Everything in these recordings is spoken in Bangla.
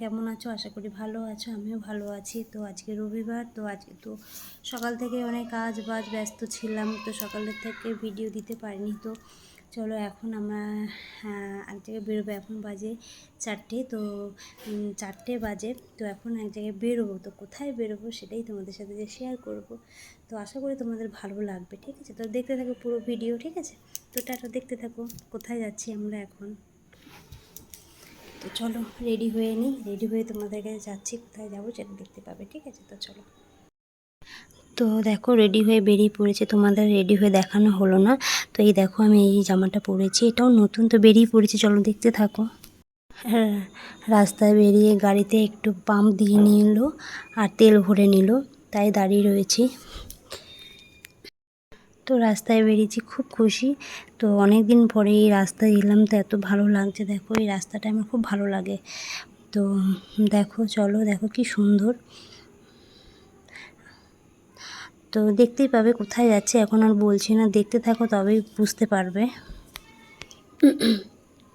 কেমন আছো? আশা করি ভালো আছো, আমিও ভালো আছি। তো আজকে রবিবার, তো আজকে তো সকাল থেকে অনেক কাজ বাজ ব্যস্ত ছিলাম, তো সকালের থেকে ভিডিও দিতে পারিনি। তো চলো এখন আমরা এক জায়গায় বেরোবো। এখন বাজে চারটে, তো চারটে বাজে। তো এখন এক জায়গায় বেরোবো। তো কোথায় বেরোবো সেটাই তোমাদের সাথে যে শেয়ার করব। তো আশা করি তোমাদের ভালো লাগবে, ঠিক আছে? তো দেখতে থাকো পুরো ভিডিও ঠিক আছে? তো টাটা, দেখতে থাকো। কোথায় যাচ্ছি আমরা এখন? তো চলো রেডি হয়ে নিই রেডি হয়ে তোমাদের কাছে যাচ্ছি, কোথায় যাব সেটা দেখতে পাবে, ঠিক আছে? তো চলো। তো দেখো রেডি হয়ে বেরিয়ে পড়েছে। তোমাদের রেডি হয়ে দেখানো হলো না। তো এই দেখো, আমি এই জামাটা পরেছি। এটাও নতুন তো বেরিয়ে পড়েছে, চলো দেখতে থাকো। হ্যাঁ রাস্তায় বেরিয়ে গাড়িতে একটু পাম্প দিয়ে নিল আর তেল ভরে নিল, তাই দাঁড়িয়ে রয়েছি। তো রাস্তায় বেরিয়েছি, খুব খুশি। তো অনেক দিন পরে এই রাস্তায় এলাম, তো এত ভালো লাগছে। দেখো, এই রাস্তাটা আমার খুব ভালো লাগে। তো দেখো, চলো, দেখো কি সুন্দর। তো দেখতেই পাবে কোথায় যাচ্ছে, এখন আর বলছি না। দেখতে থাকো, তবেই বুঝতে পারবে।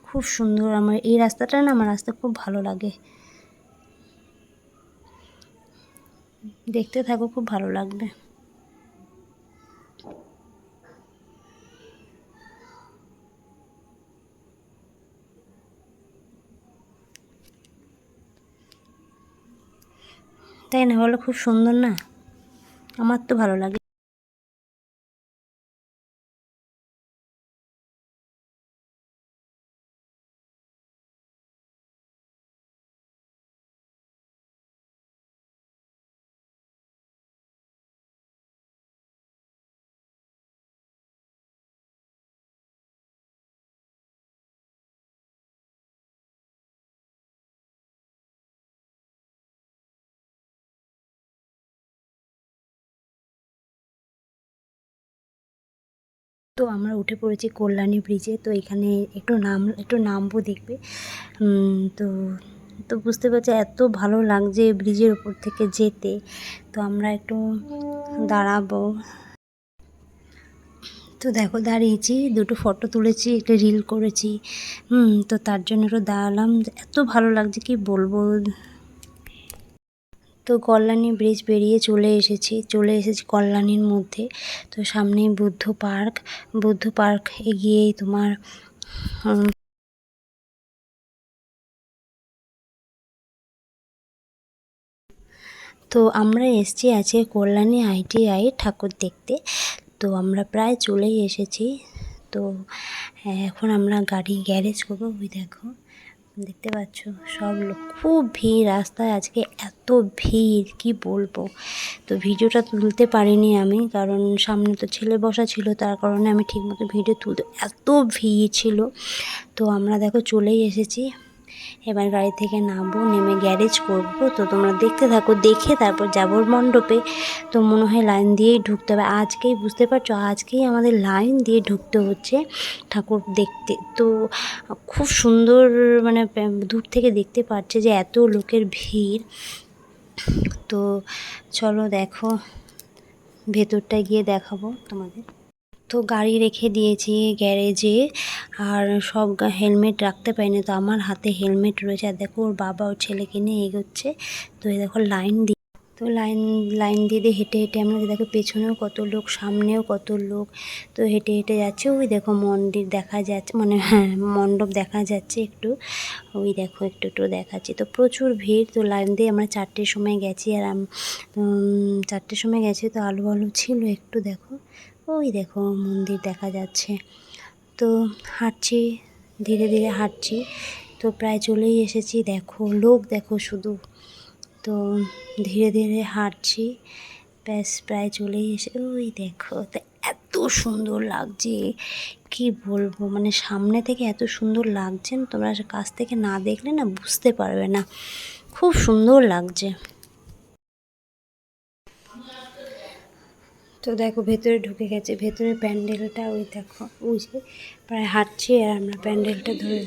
খুব সুন্দর আমার, এই রাস্তাটা না আমার রাস্তা খুব ভালো লাগে। দেখতে থাকো, খুব ভালো লাগবে। তাই না? বলো খুব সুন্দর না? আমার তো ভালো লাগে। তো আমরা উঠে পড়েছি কল্যাণী ব্রিজে তো এখানে একটু নাম, একটু নামবো দেখবে। তো তো বুঝতে পারছি এত ভালো লাগছে ব্রিজের উপর থেকে যেতে। তো আমরা একটু দাঁড়াবো। তো দেখো দাঁড়িয়েছি, দুটো ফটো তুলেছি, একটা রিল করেছি। হুম, তো তার জন্য একটু দাঁড়ালাম। এত ভালো লাগছে কি বলব? তো কল্যাণী ব্রিজ পেরিয়ে চলে এসেছি চলে এসেছি কল্যাণীর মধ্যে। তো সামনেই বুদ্ধ পার্ক বুদ্ধ পার্ক এগিয়েই তোমার তো আমরা এসছি আছে কল্যাণী আইটিআই ঠাকুর দেখতে। তো আমরা প্রায় চলেই এসেছি। তো, এখন আমরা গাড়ি গ্যারেজ করব, ওই দেখো। দেখতে পাচ্ছ? সব লোক, খুব ভিড় রাস্তায় আজকে এত ভিড়, কি বলব? তো ভিডিওটা তুলতে পারিনি আমি, কারণ সামনে তো ছেলে বসা ছিল, তার কারণে আমি ঠিকমতো ভিডিও তুলতে, এত ভিড় ছিল। তো আমরা দেখো চলেই এসেছি। এবার গাড়ি থেকে নামবো, নেমে গ্যারেজ করব। তো তোমরা দেখতে থাকো, দেখে তারপর যাব মণ্ডপে। তো মনে হয় লাইন দিয়েই ঢুকতে হবে। আজকেই বুঝতে পারছ? আজকেই আমাদের লাইন দিয়ে ঢুকতে হচ্ছে ঠাকুর দেখতে। তো খুব সুন্দর মানে দূর থেকে দেখতে পাচ্ছে যে এত লোকের ভিড়। তো চলো দেখো ভেতরটা গিয়ে দেখাবো তোমাদের। তো গাড়ি রেখে দিয়েছি গ্যারেজে। আর সব হেলমেট রাখতে পারিনি তো আমার হাতে হেলমেট রয়েছে। আর দেখো ওর বাবা ওর ছেলেকে নিয়ে এগোচ্ছে। তো এই দেখো লাইন দিয়ে তো লাইন লাইন দিয়ে দিয়ে হেঁটে হেঁটে আমরা দেখো পেছনেও কত লোক, সামনেও কত লোক। তো হেঁটে হেঁটে যাচ্ছে। ওই দেখো মন্দির দেখা যাচ্ছে মানে হ্যাঁ মণ্ডপ দেখা যাচ্ছে একটু। ওই দেখো একটু একটু দেখাচ্ছি। তো প্রচুর ভিড়, তো লাইন দিয়ে আমরা চারটের সময় গেছি। আর চারটের সময় গেছি তো আলু আলু ছিল একটু দেখো। ওই দেখো মন্দির দেখা যাচ্ছে। তো হাঁটছি, ধীরে ধীরে হাঁটছি। তো প্রায় চলেই এসেছি, দেখো লোক, দেখো শুধু। তো ধীরে ধীরে হাঁটছি, ব্যাস প্রায় চলেই এসে, ওই দেখো তো এত সুন্দর লাগছে। কি বলব মানে সামনে থেকে এত সুন্দর লাগছে তোমরা কাছ থেকে না দেখলে না বুঝতে পারবে না। খুব সুন্দর লাগছে। তো দেখো ভেতরে ঢুকে গেছে, ভেতরে প্যান্ডেলটা, ওই দেখো, ওই যে প্রায় হাঁটছি আর আমরা প্যান্ডেলটা ধরে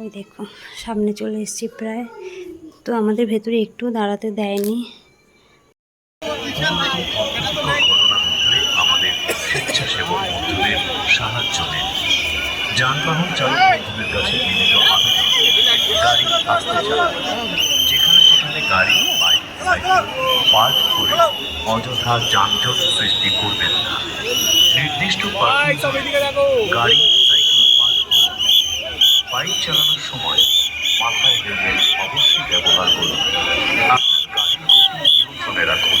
ওই দেখো, সামনে চলে এসেছি প্রায়। তো আমাদের ভেতরে একটু দাঁড়াতে দেয়নি। আসতে চালান গাড়ি পার্ক করে অযথা যানজট সৃষ্টি করবেন না। নির্দিষ্ট গাড়ি সাইকেল পার্ক বাইক চালানোর সময় মাথায় হেলমেট অবশ্যই ব্যবহার করুন। আপনার গাড়ির গতি নিয়ন্ত্রণে রাখুন।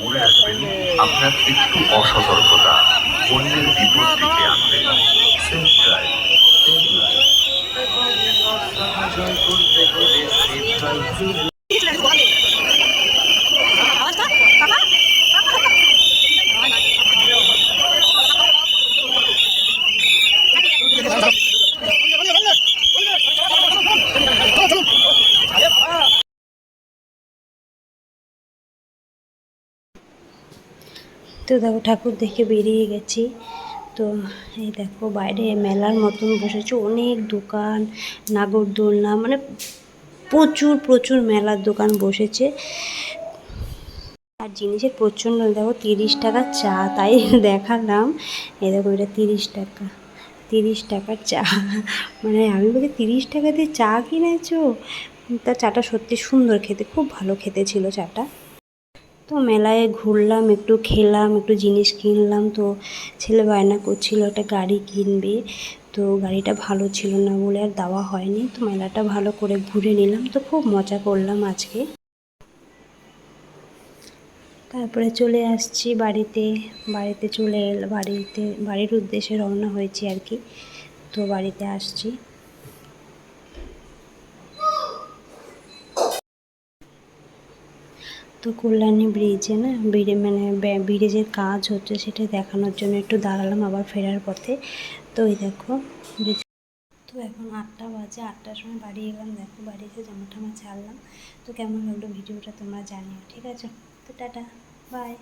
মনে রাখবেন আপনার একটু অসতর্কতা অন্যের বিপদ দিকে আনবে। ড্রাইভ সেফ ড্রাইভ তো দেখো ঠাকুর দেখে বেরিয়ে গেছি। তো এই দেখো বাইরে মেলার মতন বসেছে। অনেক দোকান নাগরদোলনা মানে প্রচুর প্রচুর মেলার দোকান বসেছে। আর জিনিসের প্রচণ্ড দেখো তিরিশ টাকা চা, তাই দেখালাম। এই দেখো এটা তিরিশ টাকা, তিরিশ টাকার চা। মানে আমি বলি তিরিশ টাকা দিয়ে চা কিনেছো? তা চাটা সত্যি সুন্দর খেতে, খুব ভালো খেতে ছিল চাটা। তো মেলায় ঘুরলাম, একটু খেলাম, একটু জিনিস কিনলাম। তো ছেলে বায়না করছিল একটা গাড়ি কিনবে। তো গাড়িটা ভালো ছিল না বলে আর দেওয়া হয়নি। তো মেলাটা ভালো করে ঘুরে নিলাম। তো খুব মজা করলাম আজকে। তারপরে চলে আসছি বাড়িতে। বাড়িতে চলে বাড়িতে, বাড়ির উদ্দেশ্যে রওনা হয়েছি আর কি। তো বাড়িতে আসছি। তো কল্যাণী ব্রিজে না ব্রিজে মানে ব্রিজের কাজ হচ্ছে সেটা দেখানোর জন্য একটু দাঁড়ালাম আবার ফেরার পথে। তো ওই দেখো তো এখন আটটা বাজে, আটটার সময় বাড়ি এলাম, দেখো বাড়ি এসে জামা টামা ছাড়লাম। তো কেমন লাগল ভিডিওটা তোমরা জানিও, ঠিক আছে? তো টাটা বাই